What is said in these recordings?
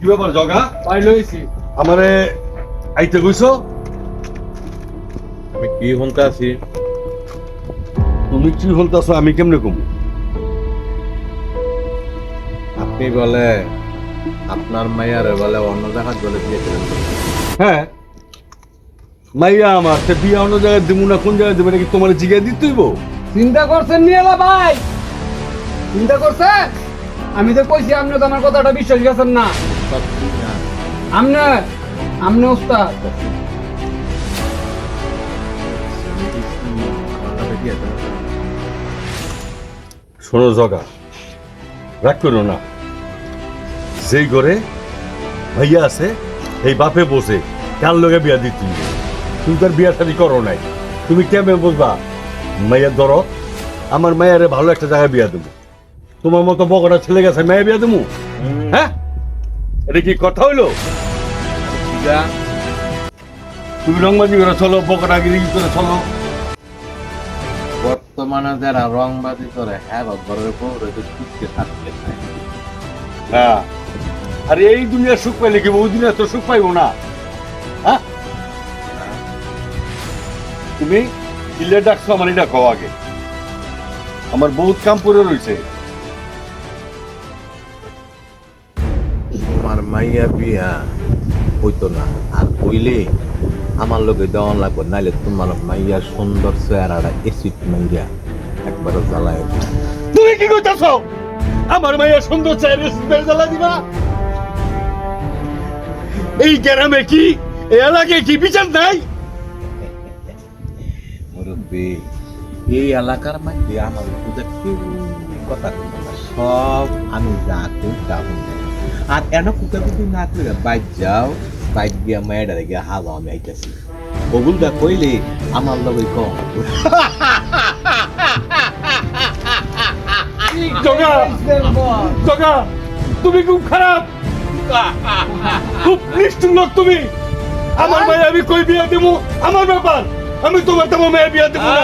কি ব্যাপার জগা? পাই লইছি। আমারে আইতে কইছো? আমি কি আছি? তুমি কি বলতেছো আমি কেমনে কমু? আপনি বলে আপনার মাইয়ারে বলে অন্য জায়গায় বলে দিয়েছিলেন। হ্যাঁ। মাইয়া আমার সে বিয়া অন্য জায়গায় দিমু না কোন জায়গায় দেবে নাকি তোমার জিগায় দিতেইব চিন্তা করছেন নিয়েলা ভাই? চিন্তা করছেন? আমি তো কইছি আপনি তো আমার কথাটা বিশ্বাস করছেন না। আমনে আমনে উস্তাদ। শোনো জগা রাগ করো না। যেই ঘরে ভাইয়া আছে এই বাপে বসে কার লগে বিয়া দিতে। হইবে। তুমি তার বিয়া শাদি করো নাই। তুমি কেমন বুঝবা? মাইয়ার ধরো আমার মায়ের ভালো একটা জায়গায় বিয়া দেবো। তোমার মতো বকরা ছেলে গেছে মেয়ে বিয়া দেবো? হ্যাঁ? এটা কি কথা হইল? তুমি রংবাজি করে চলো বকরা গিরি করে চলো। বর্তমানে যারা রংবাজি করে হ্যাঁ ঘরের পরে তো চুপকে থাকতে হ্যাঁ। আরে এই দুনিয়ার সুখ পাইলে কি ওই দুনিয়া তো সুখ পাইবো না? হ্যাঁ? তুমি কিলে ডাকছো আমার এটা খাও আগে। আমার বহুত কাম পড়ে রয়েছে মাইয়া বিয়া হইতো না। আর হইলে আমার লোকে দেওয়ান লাগবে নাইলে তোমার মাইয়া সুন্দর চেহারাটা এসিড মাইয়া একবার জ্বালায় তুমি কি করতেছ আমার মাইয়া সুন্দর চাইলে সুন্দর জ্বালা দিবা? এই গ্রামে কি এই এলাকায় কি বিচার নাই? মুরব্বী এই এলাকার মধ্যে আমার কথা বলবে সব আমি যা করি তা আর এন কুকা কুকু না করে বাইক যাও বাইক গিয়া মেয়েটা গিয়া হাওয়া আমি আইতেছি ওগুলটা কইলে আমার লগে কম জগা জগা তুমি খুব খারাপ খুব নিষ্ঠুর লোক তুমি আমার ভাই আমি কই বিয়া দেবো আমার ব্যাপার আমি তোমার তোমার মেয়ে বিয়া দেবো না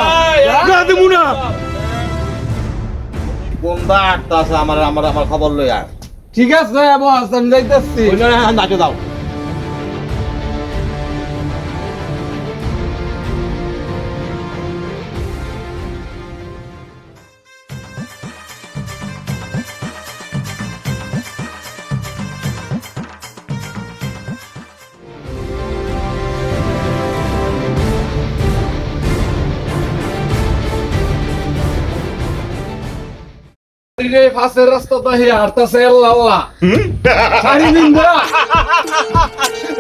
না দেবো না কোনটা আটটা আছে আমার আমার আমার খবর লই আর ঠিক আছে বস আমি যাইতেছি। নাচে দাও। রে ফাঁসের রাস্তা তো হে হাঁটতেছে আল্লাহ।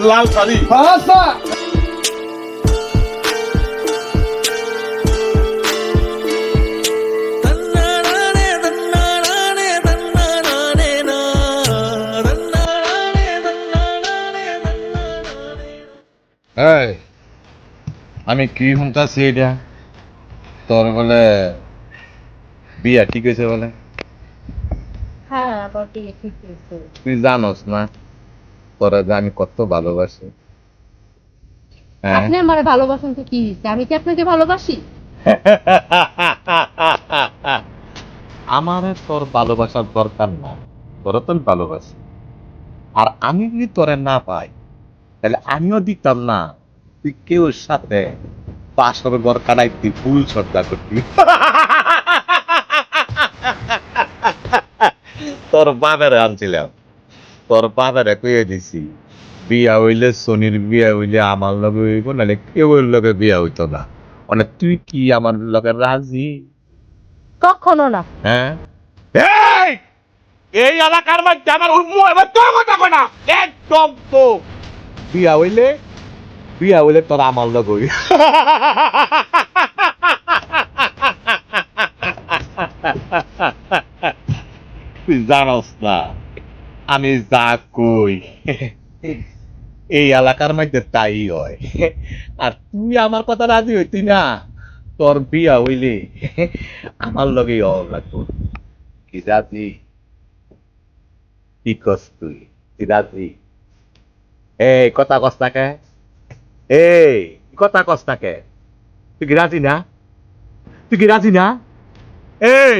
লাল শাড়ি। হ্যাঁ, ফাঁসা আমি কি শুনতাছি এতিয়া তোর বলে বিয়া ঠিক হয়েছে বলে। তুই জানোস না তোরা যে আমি কত ভালোবাসি। হ্যাঁ। আপনি আমার ভালোবাসেন তো কি আমি কি আপনাকে ভালোবাসি? আমার তোর ভালোবাসার দরকার না তোরা তো আমি ভালোবাসি। আর আমি যদি তোরে না পাই তাহলে আমিও দিতাম না। তুই কেউ সাথে পাঁচশো ঘর কাটাই তুই ভুল শ্রদ্ধা করতি। তোর বাপের আনছিলাম। তোর বাপের কইয়ে দিছি বিয়া হইলে সোনির বিয়া হইলে আমার লগে হইব নাহলে কেউ লগে বিয়া হইতো না। মানে তুই কি আমার লগে রাজি? কখনো না। হ্যাঁ? এই! এই এলাকার মধ্যে আমার উম্মু এবার তো কথা কয় না। একদম তো। বিয়া হইলে বিয়া হইলে তোর আমার লগ হই তুই জানোস আমি যা কই। এই এলাকার মধ্যে তাই হয়। আর তুই আমার কথা রাজি হইতি না, তোর বিয়া হইলে আমার লগে কি রাজি? কস তুই? কি রাজি? কথা কস তাকে এই, কথা কস তাকে তুই কি রাজি না? তুই কি রাজি না? এই,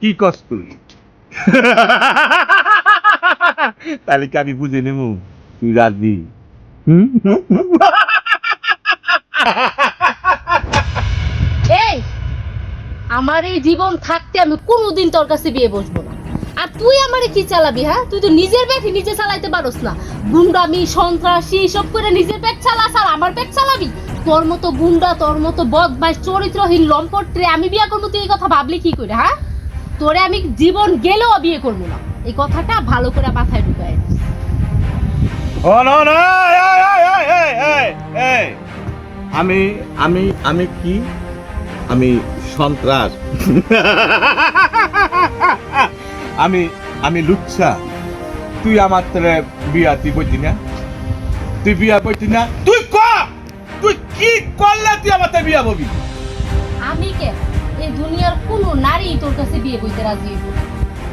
কি কস তুই? তাহলে কি আমি বুঝে নেব? তুই রাজি? আমার এই জীবন থাকতে আমি কোনোদিন তোর কাছে বিয়ে বসবো না। আর তুই আমারে কি চালাবি হ্যাঁ? তুই তো নিজের পেট নিজে চালাইতে পারোস না। গুন্ডামি, সন্ত্রাসী সব করে নিজের পেট চালাস আর আমার পেট চালাবি? তোর মতো গুন্ডা, তোর মতো বদমাইশ, চরিত্রহীন, লম্পট রে আমি বিয়ে করব, তুই এই কথা ভাবলি কি করে হ্যাঁ? তোরে আমি জীবন গেলেও বিয়ে করব না। এই কথাটা ভালো করে মাথায় ঢুকায়। আমি আমি আমি কি? আমি সন্ত্রাস। আমি আমি লুচ্ছা। তুই আমার তোরে বিয়া তুই বইতি না। তুই বিয়া বইতি না। তুই ক? তুই কি করলে তুই আমার বিয়া ববি দুনিয়ার কোনো নারী তোর কাছে বিয়ে করতে রাজি হইব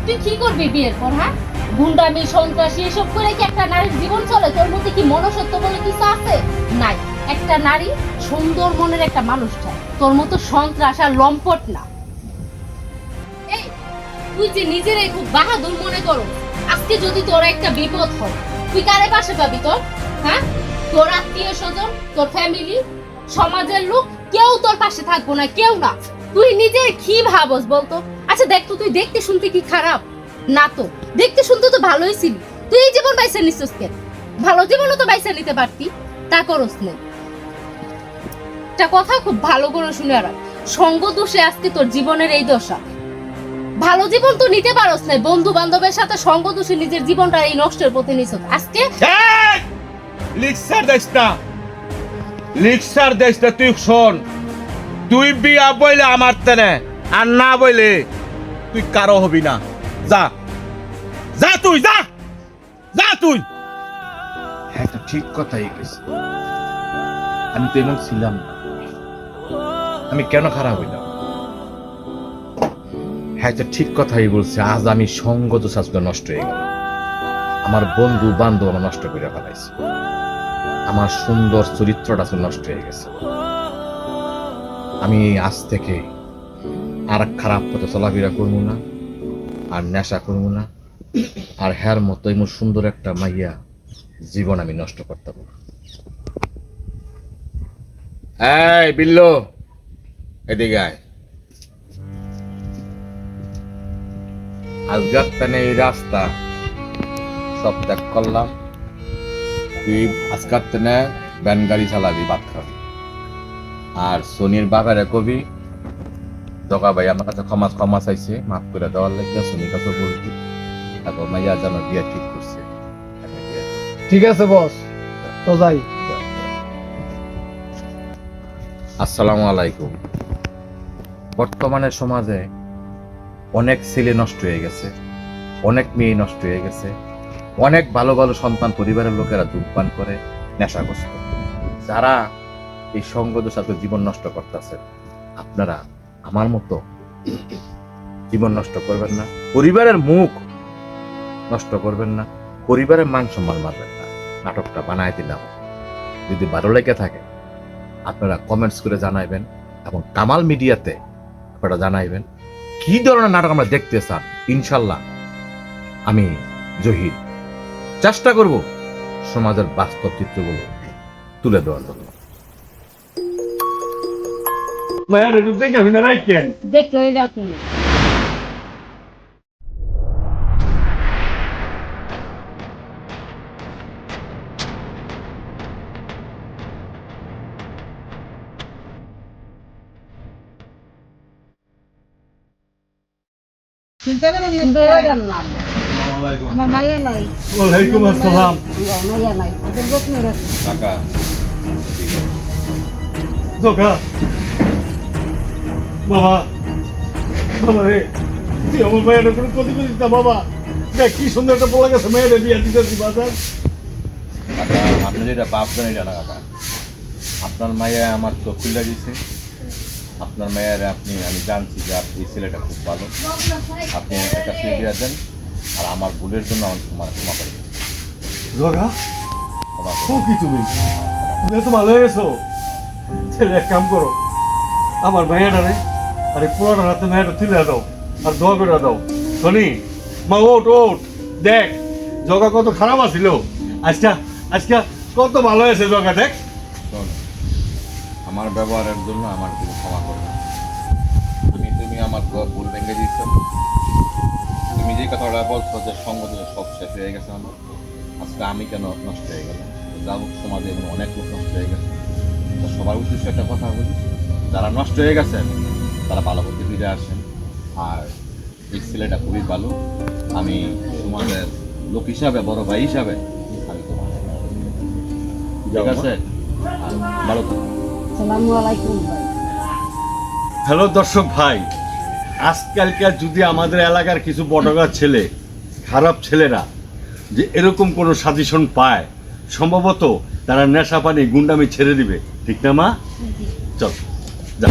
তুই কি করবি বিয়ের পর হ্যাঁ? গুন্ডামি, সন্ত্রাসী, এসব করে কি একটা নারীর জীবন চলে? তোর মধ্যে কি মনসত্ব বলে কিছু আছে? নাই। একটা নারী সুন্দর মনের একটা মানুষ চায়। তোর মতো সন্ত্রাস আর লম্পট না। তুই যে নিজের খুব বাহাদুর মনে করো আজকে যদি তোর একটা বিপদ হয়, তুই কারে পাশে পাবি তোর হ্যাঁ? তোর আত্মীয় স্বজন, তোর ফ্যামিলি সমাজের লোক, কেউ তোর পাশে থাকব না, কেউ না। তুই নিজে কি ভাবস বলতো? আচ্ছা দেখ তো, তুই দেখতে শুনতে কি খারাপ? না তো, দেখতে শুনতে তো ভালোই ছিলি। তুই এই জীবন বাইসা নিছিস কেন? ভালো জীবনও তো বাইসা নিতে পারতি, তা করস না। একটা কথা খুব ভালো করে শুনে আর সঙ্গ দোষে আজকে তোর জীবনের এই দশা। ভালো জীবন তো নিতে পারস না বন্ধু বান্ধবের সাথে সঙ্গ দোষে নিজের জীবনটা এই নষ্টের পথে নিছ আজকে! লিক্সার দেশ না। লিক্সার দেশ তুই শোন। তুই বিয়া বইলে আমার তেনে, আর না বইলে তুই কারও হবি না। যা। যা তুই, যা। যা তুই। হ্যাঁ তো ঠিক কথাই গেছে আমি তো এমন ছিলাম আমি কেন খারাপ হইলাম? হ্যাঁ তো ঠিক কথাই বলছে। আজ আমি সঙ্গ তো আজকে নষ্ট হয়ে গেল আমার বন্ধু বান্ধব নষ্ট করে ফেলাইছে। আমার সুন্দর চরিত্রটা নষ্ট হয়ে গেছে। আমি আজ থেকে আর খারাপ পথে চলাফেরা করব না, আর নেশা করব না, আর হ্যার মতো এমন সুন্দর একটা মাইয়া জীবন আমি নষ্ট করতে পারব। এই, বিল্লো, এদিকে আয়। আজকার তানে এই রাস্তা, সব ত্যাগ করলাম। তুই আজকার তেনে ব্যান গাড়ি চালাবি ভাত খাবি আর সোনির বাবারে কবি দকা ভাই আমার কাছে ক্ষমা ক্ষমা চাইছে মাফ করে দেওয়ার লাগে সোনির কাছে বলবি তারপর মাইয়া যেন বিয়ে ঠিক করছে। ঠিক আছে বস। তো যাই। আসসালামু আলাইকুম। বর্তমানে সমাজে অনেক ছেলে নষ্ট হয়ে গেছে অনেক মেয়ে নষ্ট হয়ে গেছে অনেক ভালো ভালো সন্তান পরিবারের লোকেরা ধূমপান করে নেশাগ্রস্ত। যারা এই সঙ্গত সাথে জীবন নষ্ট করতেছে। আপনারা আমার মতো জীবন নষ্ট করবেন না, পরিবারের মুখ নষ্ট করবেন না, পরিবারের মান সম্মান মারবেন না। নাটকটা বানায় দিলাম। যদি ভালো লেগে থাকে, আপনারা কমেন্টস করে জানাইবেন এবং কামাল মিডিয়াতে আপনারা জানাইবেন কি ধরনের নাটক আমরা দেখতে চান। ইনশাল্লাহ আমি জহির। চেষ্টা করব সমাজের বাস্তব চিত্রগুলো তুলে দেওয়ার জন্য। মায়ের একটু দেখে আমি না রাখেন দেখতে হইলে আপনি আমার মাইয়া নাই ওয়ালাইকুম আসসালাম মাইয়া নাই ওদের যত্ন রাখ টাকা জোকা বাবা বাবা রে তুই আমার মায়ের কোনো ক্ষতি করিস না বাবা। দেখ কি সুন্দর একটা বলা গেছে মেয়ের বিয়ে দিতেছি বাজার। আপনি যেটা বাপ জানেন এটা না কাকা। আপনার মায়া আমার চোখ খুলে দিয়েছে। আপনার মায়ের আপনি আমি জানছি যে আপনি ছেলেটা খুব ভালো। আপনি একটা দিয়ে দেন আর আমার ভুলের জন্য আমার ক্ষমা ক্ষমা করে ক্ষমা ও কি তুমি? তুমি তো ভালো হয়ে গেছো ছেলে এক কাম করো। আমার ভাইয়াটা রে আরে পুরোটা রাতে মেয়েটা তুলে দাও, আর দোয়া করে দাও। শনি, মা ওট ওট দেখ, জগা কত খারাপ আছিল। আজকা আজকা কত ভালো হয়েছে জগা, দেখ। আমার ব্যবহারের জন্য আমার কিছু ক্ষমা করবে না। তুমি তুমি আমার ভুল ভেঙে দিচ্ছ তুমি যে কথাটা বলছো যে সঙ্গ দিয়ে সব শেষ হয়ে গেছে আমার, আজকে আমি কেন নষ্ট হয়ে গেলাম? যা সমাজে অনেক লোক নষ্ট হয়ে গেছে। সবার উদ্দেশ্যে একটা কথা বলি, যারা নষ্ট হয়ে গেছেন তারা ভালো করতে ফিরে আসেন। আর এই ছেলেটা খুবই ভালো। আমি তোমাদের লোক হিসাবে বড় ভাই হিসাবে আমি তোমার ঠিক আছে ভালো হ্যালো দর্শক ভাই আজকালকার যদি আমাদের এলাকার কিছু বটগার ছেলে খারাপ ছেলেরা যে এরকম কোনো সাজেশন পায় সম্ভবত তারা নেশা পানি গুন্ডামি ছেড়ে দিবে। ঠিক না মা? চল যা